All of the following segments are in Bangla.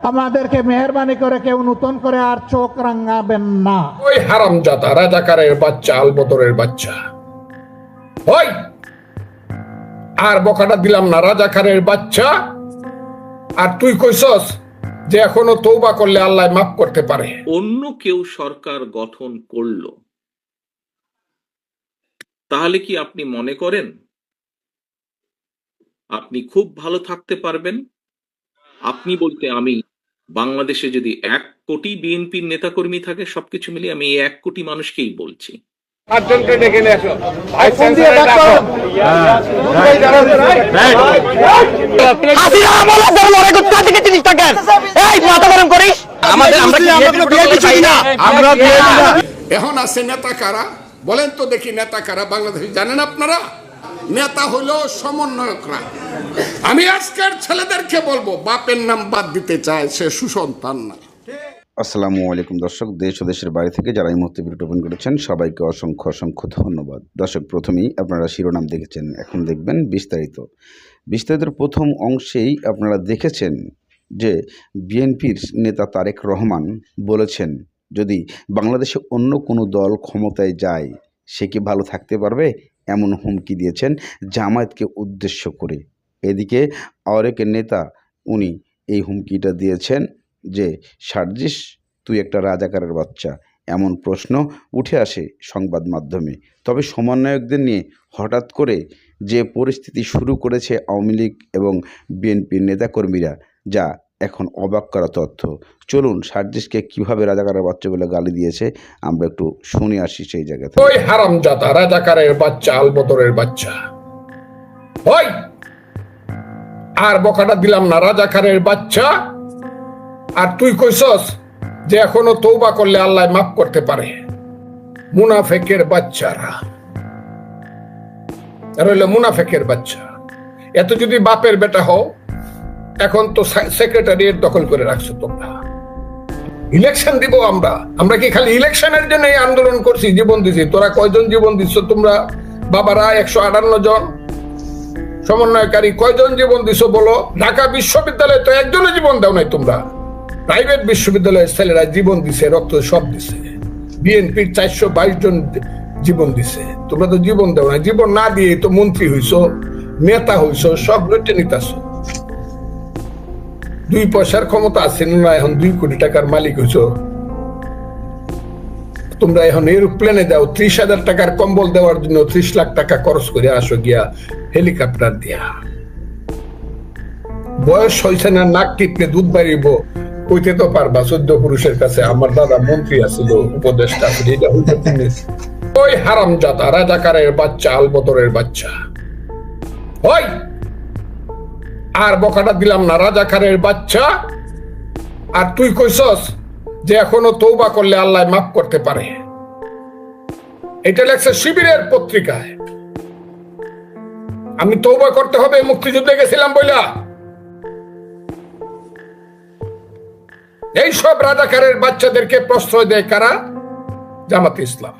আমাদেরকে মেহরবানি করে কেউ নতুন করে আর চোখ রাঙাবেন না। ওই হারামজাদা রাজাকারের বাচ্চা আলবদরের বাচ্চা। ওই! আর বকাটা দিলাম না রাজাকারের বাচ্চা। আর তুই কইছস যে এখনও তৌবা করলে আল্লাহ মাফ করতে পারে। অন্য কেউ সরকার গঠন করল। তাহলে কি আপনি মনে করেন? আপনি খুব ভালো থাকতে পারবেন। আপনি বলতে আমি বাংলাদেশে যদি এক কোটি বিএনপির নেতাকর্মী থাকে সবকিছু মিলিয়ে আমি এই এক কোটি মানুষকেই বলছি। পাঁচজনকে ডেকে নিয়ে আসো। ভাইস চ্যান্সেলর ডাকো। হাসিনা আমলে ধরে লড়াই করতে হাতে কে জিনিসটা এই মাথা গরম করিস। আমাদের আমরা কি বিএনপি চাই না। আমরা এখন আছে নেতা কারা? বলেন তো দেখি নেতা কারা বাংলাদেশে। জানেন আপনারা? নেতা হলো সমন্বয়করা। আমি আজকের ছেলেদেরকে বলব, বাপের নাম বাদ দিতে চায় সে সুসন্তান না আসসালামু আলাইকুম দর্শক, দেশ ও দেশের বাইরে থেকে যারা এই মুহূর্তে ভিডিও ওপেন করেছেন, সবাইকে অসংখ্য অসংখ্য ধন্যবাদ। দর্শক, প্রথমেই আপনারা শিরোনাম দেখেছেন, এখন দেখবেন বিস্তারিত। বিস্তারিতের প্রথম অংশেই আপনারা দেখেছেন যে বিএনপির নেতা তারেক রহমান বলেছেন, যদি বাংলাদেশে অন্য কোনো দল ক্ষমতায় যায়, সে কি ভালো থাকতে পারবে? এমন হুমকি দিয়েছেন জামায়াতকে উদ্দেশ্য করে। এদিকে আরেক নেতা, উনি এই হুমকিটা দিয়েছেন যে, সার্জিস, তুই একটা রাজাকারের বাচ্চা। এমন প্রশ্ন উঠে আসে সংবাদ মাধ্যমে। তবে সমন্বয়কদের নিয়ে হঠাৎ করে যে পরিস্থিতি শুরু করেছে আওয়ামী লীগ এবং বিএনপির নেতাকর্মীরা, যা এখন অবাক করা তথ্য। চলুন সার্জিসকে কীভাবে রাজাকারের বাচ্চা বলে গালি দিয়েছে, আমরা একটু শুনে আসি সেই জায়গাতে ওই হারামজাদা, রাজাকারের বাচ্চা, আলবদরের বাচ্চা। ওই! আর বকাটা দিলাম না, রাজাকারের বাচ্চা। আর তুই কইছস যে এখনও তৌবা করলে আল্লাহ মাফ করতে পারে। মুনাফেকের বাচ্চারা। আর হইল মুনাফেকের বাচ্চা। এত যদি বাপের বেটা হও এখন তো সেক্রেটারিয়েট দখল করে রাখছো তোমরা। ইলেকশন দিব আমরা। আমরা কি খালি ইলেকশনের জন্য এই আন্দোলন করছি, জীবন দিছি? তোরা কয়জন জীবন দিচ্ছ? তোমরা বাবারা একশো আটান্ন জন। সমন্বয়কারী কয়জন জীবন দিছো বলো? ঢাকা বিশ্ববিদ্যালয়ে তো একজনও জীবন দাও নাই তোমরা। প্রাইভেট বিশ্ববিদ্যালয়ের ছেলেরা জীবন দিছে, রক্ত সব দিছে। বিএনপির চারশো বাইশ জন জীবন দিছে। তোমরা তো জীবন দাও না জীবন না দিয়ে তো মন্ত্রী হইছো, নেতা হইছো, সব লুটে নিতাছো। দুই পয়সার ক্ষমতা আছে, না এখন দুই কোটি টাকার মালিক হইছো? তোমরা এখন এরোপ্লেনে যাও, ত্রিশ হাজার টাকার কম্বল দেওয়ার জন্য ত্রিশ লাখ টাকা খরচ করে আসো গিয়া হেলিকপ্টার দিয়া। বয়স হয়েছে না, নাক টিপলে দুধ বাড়িব। কইতে তো পারবা, চোদ্দ পুরুষের কাছে আমার দাদা মন্ত্রী আছিল, উপদেষ্টা হইতে ওই হারাম জাতা রাজাকারের বাচ্চা, আলবদরের বাচ্চা। ওই! আর বকাটা দিলাম না রাজা রাজাকারের বাচ্চা। আর তুই কইছস যে এখনও তৌবা করলে আল্লাহ মাফ করতে পারে। এটা লেখছে শিবিরের পত্রিকায়। আমি তৌবা করতে হবে, মুক্তিযুদ্ধে গেছিলাম বইলা। এই সব রাজাকারের বাচ্চাদেরকে প্রশ্রয় দেয় কারা? জামাত ইসলাম।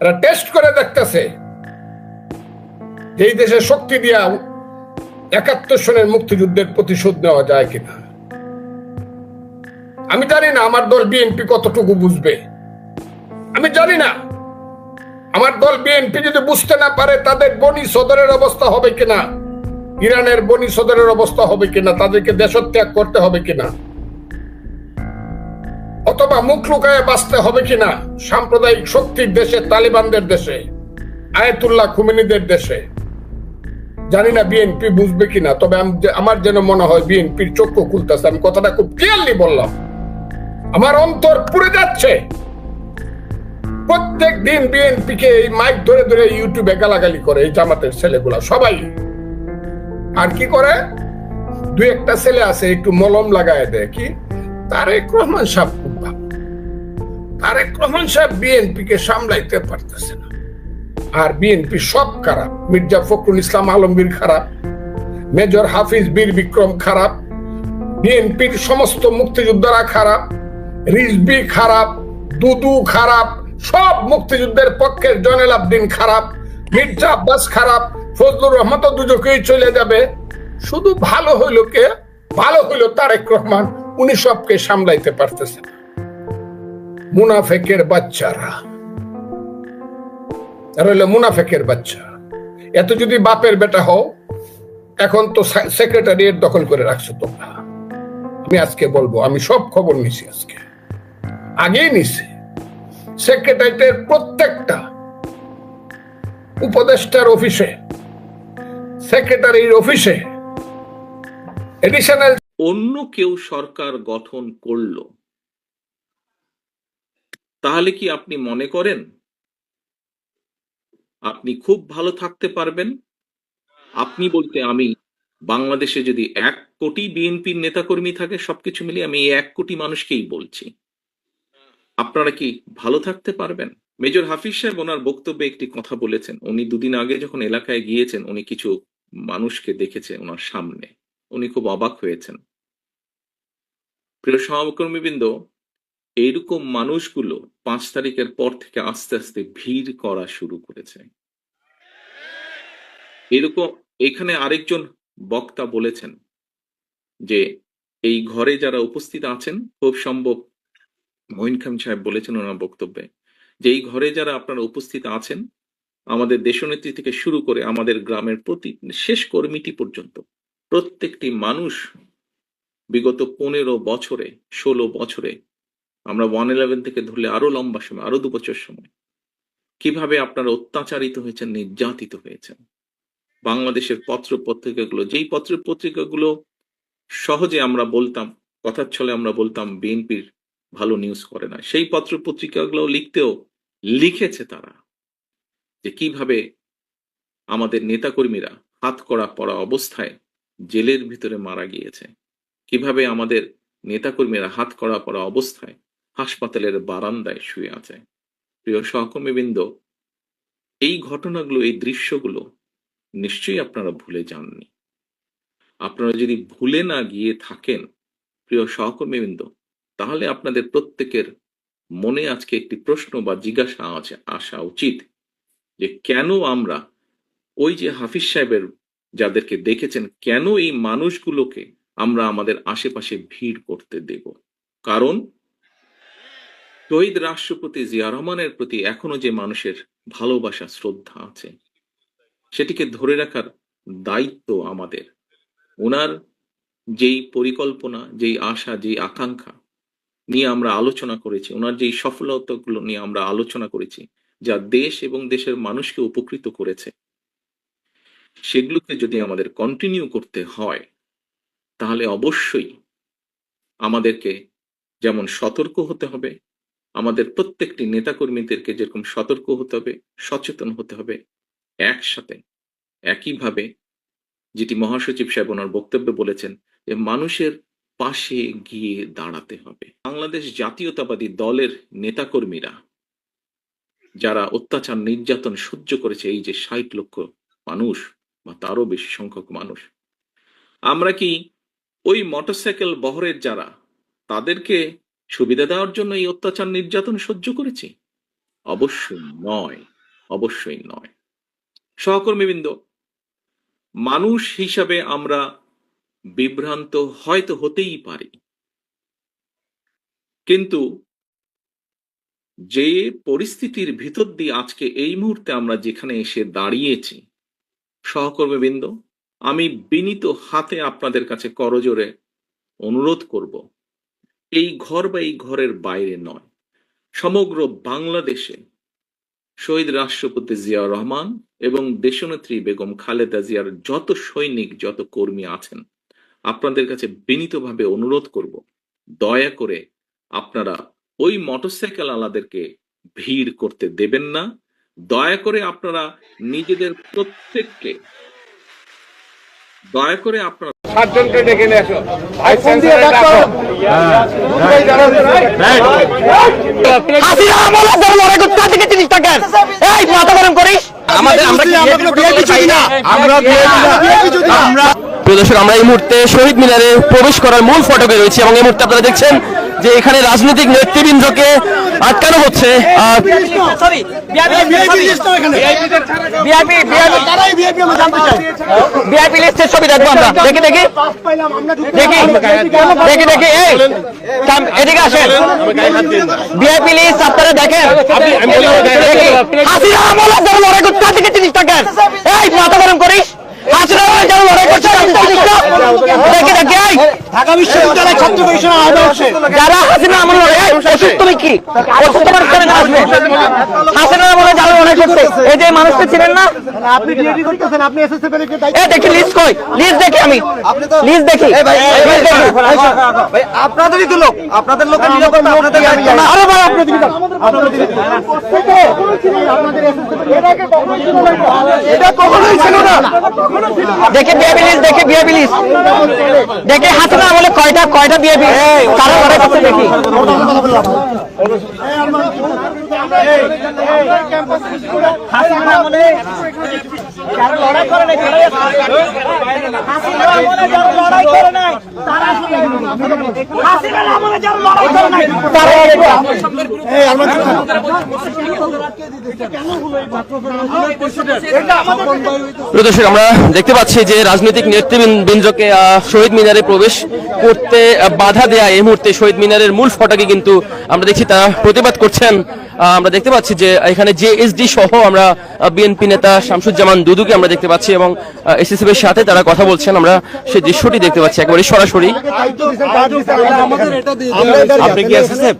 এরা টেস্ট করে দেখতেছে। এই দেশে শক্তি দিয়া একাত্তর সনের মুক্তিযুদ্ধের প্রতিশোধ নেওয়া যায় কিনা? আমি জানি না আমার দল বিএনপি কতটুকু বুঝবে। আমি জানি না আমার দল বিএনপি যদি বুঝতে না পারে তাদের বনি সদরের অবস্থা হবে কিনা, ইরানের বনি সদরের অবস্থা হবে কিনা, তাদেরকে দেশত্যাগ করতে হবে কিনা, অথবা মুখ লুকায় বাঁচতে হবে কিনা সাম্প্রদায়িক শক্তির দেশে, তালিবানদের দেশে, আয়তুল্লাহ খুমিনীদের দেশে। জানি না বিএনপি বুঝবে কিনা, তবে আমার যেন মনে হয় বিএনপির চক্ষু খুলতেছে, আমি কথাটা খুব ক্লিয়ারলি বললাম। আমার অন্তর পুড়ে যাচ্ছে। প্রত্যেক দিন বিএনপি কে এই মাইক ধরে ধরে ইউটিউবে গালাগালি করে, এই জামাতের ছেলেগুলা, সবাই। আর কি করে? দুই একটা ছেলে আছে, একটু মলম লাগায় দেয়, কি? তারেক রহমান সাহেব খুব ভালো। তারেক রহমান সাহেব বিএনপি কে সামলাইতে পারতেছে না। আর বিএনপি সব খারাপ। মির্জা ফখরুল ইসলাম আলমগীর খারাপ। মেজর হাফিজ বীর বিক্রম খারাপ। বিএনপির সমস্ত মুক্তিযোদ্ধারা খারাপ। রিজবি খারাপ, দুদু খারাপ, সব মুক্তিযুদ্ধের পক্ষের জয়নাল আবদিন খারাপ। মির্জা আব্বাস খারাপ। ফজলুর রহমান তো দুজকেই চলে যাবে। শুধু ভালো হইল কে? ভালো হইল তারেক রহমান। উনি সবকে সামলাইতে পারতেছে মুনাফেকের বাচ্চারা। এরা হইল মুনাফেকের বাচ্চা। এত যদি বাপের বেটা হও, এখন তো সেক্রেটারিয়েট দখল করে রাখছো তোমরা। আমি আজকে বলব, আমি সব খবর নিছি আজকে। আগেই নিছি। সেক্রেটারিয়েটের প্রত্যেকটা উপদেষ্টার অফিসে সেক্রেটারির অফিসে এডিশনাল অন্য কেউ সরকার গঠন করল, তাহলে কি আপনি মনে করেন? আপনি খুব ভালো থাকতে পারবেন। আপনি বলতে আমি বাংলাদেশে যদি এক কোটি বিএনপির নেতাকর্মী থাকে, সবকিছু মিলিয়ে আমি এক কোটি মানুষকেই বলছি। আপনারা কি ভালো থাকতে পারবেন? মেজর হাফিজ সাহেব ওনার বক্তব্যে একটি কথা বলেছেন। উনি দুদিন আগে যখন এলাকায় গিয়েছেন, উনি কিছু মানুষকে দেখেছে ওনার সামনে। উনি খুব অবাক হয়েছেন। প্রিয় সহকর্মীবৃন্দ এইরকম মানুষগুলো পাঁচ তারিখের পর থেকে আস্তে আস্তে ভিড় করা শুরু করেছে। এরকম এখানে আরেকজন বক্তা বলেছেন যে, এই ঘরে যারা উপস্থিত আছেন, খুব সম্ভব মঈন খান সাহেব বলেছেন ওনার বক্তব্যে, যে এই ঘরে যারা আপনারা উপস্থিত আছেন, আমাদের দেশনেত্রী থেকে শুরু করে আমাদের গ্রামের প্রতি, শেষ কর্মীটি পর্যন্ত, প্রত্যেকটি মানুষ বিগত পনেরো বছরে, ষোলো বছরে আমরা ওয়ান ইলেভেন থেকে ধরলে আরও লম্বা সময়, আরও দু বছর সময়। কীভাবে আপনারা অত্যাচারিত হয়েছেন, নির্যাতিত হয়েছেন? বাংলাদেশের পত্র পত্রিকাগুলো যেই পত্র পত্রিকাগুলো সহজে আমরা বলতাম, কথার ছলে আমরা বলতাম, বিএনপির ভালো নিউজ করে না। সেই পত্র পত্রিকাগুলো লিখতেও লিখেছে তারা যে কীভাবে আমাদের নেতাকর্মীরা হাত করা পড়া অবস্থায় জেলের ভিতরে মারা গিয়েছে। কীভাবে আমাদের নেতাকর্মীরা হাত করা পড়া অবস্থায় হাসপাতালের বারান্দায় শুয়ে আছে। প্রিয় সহকর্মীবৃন্দ, এই ঘটনাগুলো, এই দৃশ্যগুলো নিশ্চয়ই আপনারা ভুলে যাননি। আপনারা যদি ভুলে না গিয়ে থাকেন, প্রিয় সহকর্মীবৃন্দ, তাহলে আপনাদের প্রত্যেকের মনে আজকে একটি প্রশ্ন বা জিজ্ঞাসা আছে, আসা উচিত যে কেন আমরা ওই যে হাফিজ সাহেবের যাদেরকে দেখেছেন, কেন এই মানুষগুলোকে আমরা আমাদের আশেপাশে ভিড় করতে দেব? কারণ শহীদ রাষ্ট্রপতি জিয়া রহমানের প্রতি এখনও যে মানুষের ভালোবাসা, শ্রদ্ধা আছে, সেটিকে ধরে রাখার দায়িত্ব আমাদের। ওনার যেই পরিকল্পনা, যেই আশা, যেই আকাঙ্ক্ষা নিয়ে আমরা আলোচনা করেছি, ওনার যেই সফলতাগুলো নিয়ে আমরা আলোচনা করেছি, যা দেশ এবং দেশের মানুষকে উপকৃত করেছে, সেগুলোকে যদি আমাদের কন্টিনিউ করতে হয়, তাহলে অবশ্যই আমাদেরকে যেমন সতর্ক হতে হবে আমাদের প্রত্যেকটি নেতাকর্মীদেরকে যেরকম সতর্ক হতে হবে, সচেতন হতে হবে একসাথে। একইভাবে যেটি মহাসচিব সাহেব ওনার বক্তব্যে বলেছেন যে মানুষের পাশে গিয়ে দাঁড়াতে হবে। বাংলাদেশ জাতীয়তাবাদী দলের নেতাকর্মীরা যারা অত্যাচার, নির্যাতন সহ্য করেছে এই যে ষাট লক্ষ মানুষ বা তারও বেশি সংখ্যক মানুষ, আমরা কি ওই মোটরসাইকেল বহরের যারা, তাদেরকে সুবিধা দেওয়ার জন্য এই অত্যাচার নির্যাতন সহ্য করেছি? অবশ্যই নয় অবশ্যই নয়। সহকর্মীবৃন্দ, মানুষ হিসাবে আমরা বিভ্রান্ত হয়তো হতেই পারি। কিন্তু যে পরিস্থিতির ভিতর দিয়ে আজকে এই মুহূর্তে আমরা যেখানে এসে দাঁড়িয়েছি, সহকর্মীবৃন্দ, আমি বিনীত হাতে আপনাদের কাছে করজোরে অনুরোধ করব এই ঘর বা এই ঘরের বাইরে নয়। সমগ্র বাংলাদেশে শহীদ রাষ্ট্রপতি জিয়া রহমান এবং দেশনেত্রী বেগম খালেদা জিয়ার যত সৈনিক, যত কর্মী আছেন, আপনাদের কাছে বিনীতভাবে অনুরোধ করব, দয়া করে আপনারা ওই মোটরসাইকেল আলাদেরকে ভিড় করতে দেবেন না। দয়া করে আপনারা নিজেদের প্রত্যেককে, দয়া করে আপনারা সাতজনকে ডেকে নিয়ে আসো। আমরা এই মুহূর্তে শহীদ মিনারে প্রবেশ করার মূল ফটকে রয়েছি এবং এই মুহূর্তে আপনারা দেখছেন যে এখানে রাজনৈতিক নেতৃবৃন্দকে আটকানো হচ্ছে লিস্টের ছবি দেখব আমরা। দেখি দেখি। দেখি। দেখি দেখি এই এদিকে আসেন। ভিআইপি লিস্ট আপনারা দেখেন। দেখি। হাসিনা আমলে যারা লড়াই করতে এই মাথা গরম করিস হাসিনা আমলে যারা লড়াই করছে তার দিকে চিনিস না? দেখি দেখি এই ঢাকা বিশ্ববিদ্যালয় ছাত্র কমিশনের আদর্শে যারা হাসিনা আমল ওষুধ তোমার করে না আসবে হাসিনা আমলে যারা লড়াই করছে। এই যে মানুষকে ছিলেন না? আপনি ডিউটি করতেছেন? আপনি এসএসএফ এর দায়িত্ব দেখি লিস্ট কই? লিস্ট দেখি আমি। লিস্ট দেখি। list দেখি। আপনাদেরই তো লোক। আপনাদের লোকের নিরাপত্তা আপনাদের আরে ভাই আপনাদের দিকে আপনাদের আপনাদের এর আগে ছিল না। এটা কখনোই ছিল না। দেখে বিয়ে লিস্ট দেখে দেখে হাসিনা বলে কয়টা কয়টা বিয়ে কারও লড়াই করছে দেখি প্রিয় দর্শক, আমরা দেখতে পাচ্ছি যে রাজনৈতিক নেতৃবৃন্দকে শহীদ মিনারে প্রবেশ করতে বাধা দেয়া এই মুহূর্তে শহীদ মিনারের মূল ফটকে কিন্তু আমরা দেখছি তারা প্রতিবাদ করছেন আমরা দেখতে পাচ্ছি যে এখানে যে এসডি সহ আমরা বিএনপি নেতা শামসুজ্জামান দুদুকে আমরা দেখতে পাচ্ছি এবং এসএসএফ এর সাথে তারা কথা বলছেন। আমরা সেই দৃশ্যটি দেখতে পাচ্ছি একেবারে সরাসরি। আপনি কি এসএসএফ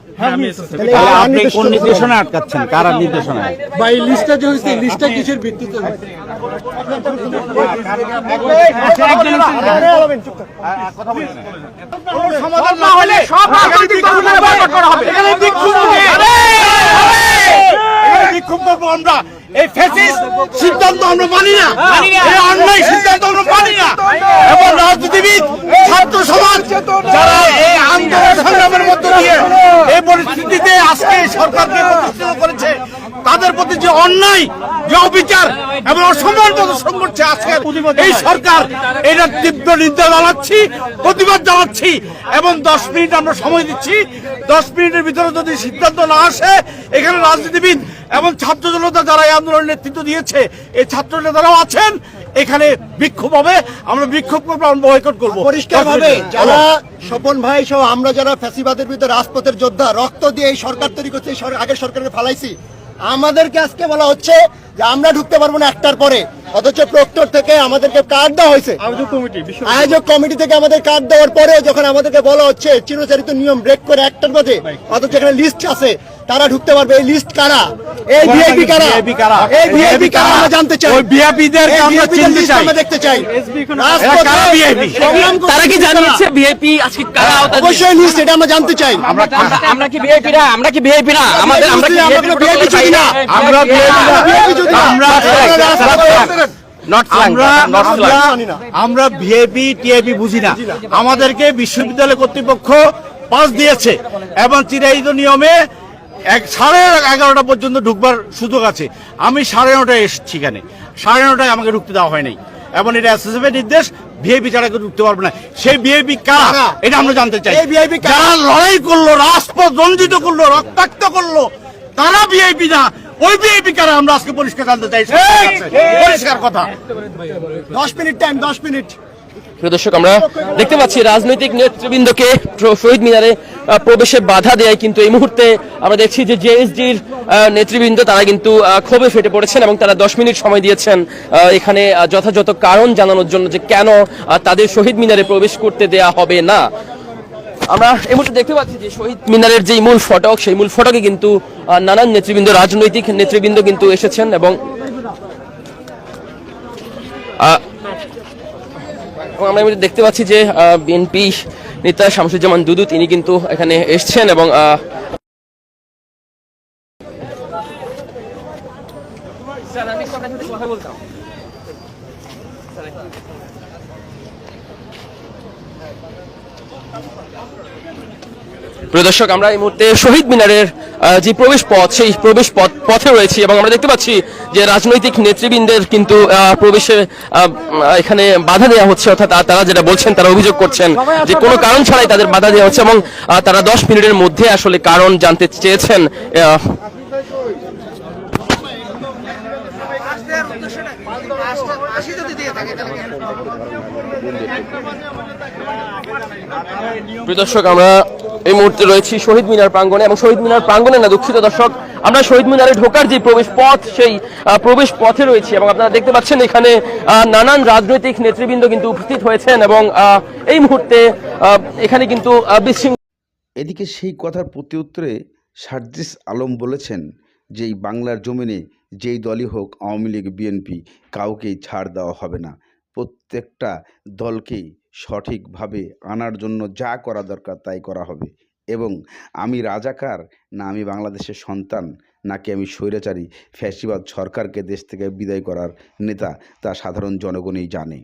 আপনি কোন নির্দেশনা আটকাচ্ছেন? কার নির্দেশনায় ভাই লিস্টটা যে হয়েছে লিস্টটা কিসের ভিত্তিতে সমাধান না হলে সব রাজনৈতিক দলগুলো বয়কট করা হবে। এখানে বিক্ষোভ হবে এখানে বিক্ষোভ করব আমরা। এই সিদ্ধান্ত আমরা মানি না। এই অন্যায় সিদ্ধান্ত আমরা মানি না। এবং রাজনীতিবিদ ছাত্র সমাজ যারা এই আন্দোলন সংগ্রামের মধ্য পরিস্থিতিতে আজকে সরকারকে প্রতিষ্ঠিত করেছে। তাদের প্রতি যে অন্যায়, যে অবিচার এবং অসম্মান প্রদর্শন করছে আজকে এই সরকার, এটা তীব্র নিন্দা জানাচ্ছি, প্রতিবাদ জানাচ্ছি এবং দশ মিনিট আমরা সময় দিচ্ছি। দশ মিনিটের ভিতরে যদি সিদ্ধান্ত না আসে, এখানে রাজনীতিবিদ এবং ছাত্র জনতা যারা এই আন্দোলনের নেতৃত্ব দিয়েছে, এই ছাত্র নেতারাও আছেন। এখানে বিক্ষোভ হবে আমরা বিক্ষোভ করব আমরা বয়কট করব। পরিষ্কার ভাবে যারা স্বপন ভাই সহ আমরা যারা ফ্যাসিবাদের বিরুদ্ধে রাজপথের যোদ্ধা রক্ত দিয়ে এই সরকার তৈরি করছে আগের সরকারের ফালাইছি আমাদেরকে আজকে বলা হচ্ছে যে আমরা ঢুকতে পারব না একটার পরে। অথচ প্রক্টর থেকে আমাদেরকে কার্ড দেওয়া হয়েছে। আয়োজক কমিটি থেকে আমাদের কার্ড দেওয়ার পরে যখন আমাদেরকে বলা হচ্ছে চিরচারিত নিয়ম ব্রেক করে একটার বাজে অথচ এখানে লিস্ট আছে তারা ঢুকতে পারবে। এই লিস্ট কারা? এই ভিআইপি কারা? এই ভিআইপি কারা আমরা জানতে চাই। ওই ভিআইপিদেরকে এই আমরা চিনতে চাই। আমরা দেখতে চাই। কারা করতে তারা কি জানিয়েছে ভিআইপি আজকে কারা অবশ্যই লিস্ট এটা আমরা জানতে চাই। আমরা আমরা কি ভিআইপি না? আমরা কি ভিআইপি না? আমাদের আমরা কি ভিআইপি চুরি না? না। আমরা ভিআইপি যদি আমরা আমরা ভিআইপি টিআইপি বুঝি না। আমাদেরকে বিশ্ববিদ্যালয় কর্তৃপক্ষ পাস দিয়েছে এবং চিরায়িত নিয়মে এক সাড়ে এগারোটা পর্যন্ত ঢুকবার সুযোগ আছে। আমি সাড়ে নটায় এসেছি এখানে। সাড়ে নটায় আমাকে ঢুকতে দেওয়া হয় নাই এবং এটা এসএসএফ এর নির্দেশ ভিআইপি ছাড়া কেউ ঢুকতে পারবে না। সেই ভিআইপি কারা? এটা আমরা জানতে চাই? যারা লড়াই করল রাজপথ রঞ্জিত করল রক্তাক্ত করল তারা ভিআইপি না। ওই ভিআইপি কারা? আমরা আজকে পরিষ্কার জানতে চাই। পরিষ্কার কথা। দশ মিনিট টাইম দশ মিনিট। প্রিয় দর্শক আমরা দেখতে পাচ্ছি রাজনৈতিক নেতৃবৃন্দকে শহীদ মিনারে প্রবেশে বাধা দেয় কিন্তু এই মুহূর্তে আমরা দেখছি যে জেএসডির নেতৃবৃন্দ তারা কিন্তু আহ, ক্ষোভে ফেটে পড়েছেন এবং তারা দশ মিনিট সময় দিয়েছেন আহ, এখানে যথাযথ কারণ জানানোর জন্য যে কেন তাদের শহীদ মিনারে প্রবেশ করতে দেয়া হবে না। আমরা এই মুহূর্তে দেখতে পাচ্ছি যে শহীদ মিনারের যে মূল ফটক সেই মূল ফটকে কিন্তু নানান নেতৃবৃন্দ রাজনৈতিক নেতৃবৃন্দ কিন্তু এসেছেন এবং আমরা এই দেখতে পাচ্ছি যে বিএনপি নেতা শামসুজ্জামান দুদু তিনি কিন্তু এখানে এসছেন এবং আহ, প্রিয় দর্শক, আমরা এই মুহূর্তে শহীদ মিনারের যে প্রবেশ পথ, সেই প্রবেশ পথ, পথে রয়েছি এবং আমরা দেখতে পাচ্ছি যে রাজনৈতিক নেতৃবৃন্দের কিন্তু প্রবেশে এখানে বাধা দেওয়া হচ্ছে। অর্থাৎ তারা যেটা বলছেন, তারা অভিযোগ করছেন যে কোনো কারণ ছাড়াই তাদের বাধা দেওয়া হচ্ছে এবং তারা দশ মিনিটের মধ্যে আসলে কারণ জানতে চেয়েছেন। প্রিয় দর্শক, আমরা এই মুহূর্তে রয়েছি শহীদ মিনার প্রাঙ্গণে এবং শহীদ মিনার প্রাঙ্গণে না, দুঃখিত দর্শক, আমরা শহীদ মিনারে ঢোকার যে প্রবেশ পথ, সেই প্রবেশ পথে রয়েছি এবং আপনারা দেখতে পাচ্ছেন এখানে নানান রাজনৈতিক নেতৃবৃন্দ কিন্তু উপস্থিত হয়েছেন এবং এই মুহূর্তে এখানে কিন্তু এদিকে সেই কথার প্রতি উত্তরে সার্জিস আলম বলেছেন যে বাংলার জমিনে যেই দলই হোক, আওয়ামী লীগ, বিএনপি, কাউকেই ছাড় দেওয়া হবে না। প্রত্যেকটা দলকেই সঠিকভাবে আনার জন্য যা করা দরকার তাই করা হবে। এবং আমি রাজাকার না আমি বাংলাদেশের সন্তান, নাকি আমি স্বৈরাচারী, ফ্যাসিবাদ সরকারকে দেশ থেকে বিদায় করার নেতা তা সাধারণ জনগণই জানে।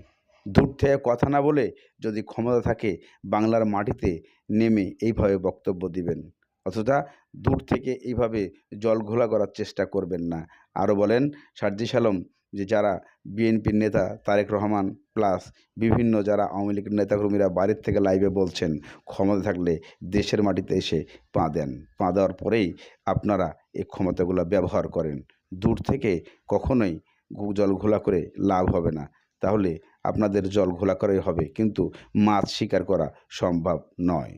দূর থেকে কথা না বলে যদি ক্ষমতা থাকে বাংলার মাটিতে নেমে এইভাবে বক্তব্য দিবেন। অথবা দূর থেকে এইভাবে জল ঘোলা করার চেষ্টা করবেন না। আরও বলেন, সার্জিস আলম যে যারা বিএনপির নেতা তারেক রহমান প্লাস বিভিন্ন যারা আওয়ামী লীগের নেতাকর্মীরা বাইরের থেকে লাইভে বলছেন ক্ষমতা থাকলে দেশের মাটিতে এসে পা দেন। পা দেওয়ার পরেই আপনারা এই ক্ষমতাগুলো ব্যবহার করেন। দূর থেকে কখনোই জল ঘোলা করে লাভ হবে না। তাহলে আপনাদের জল ঘোলা করাই হবে, কিন্তু মাছ শিকার করা সম্ভব নয়।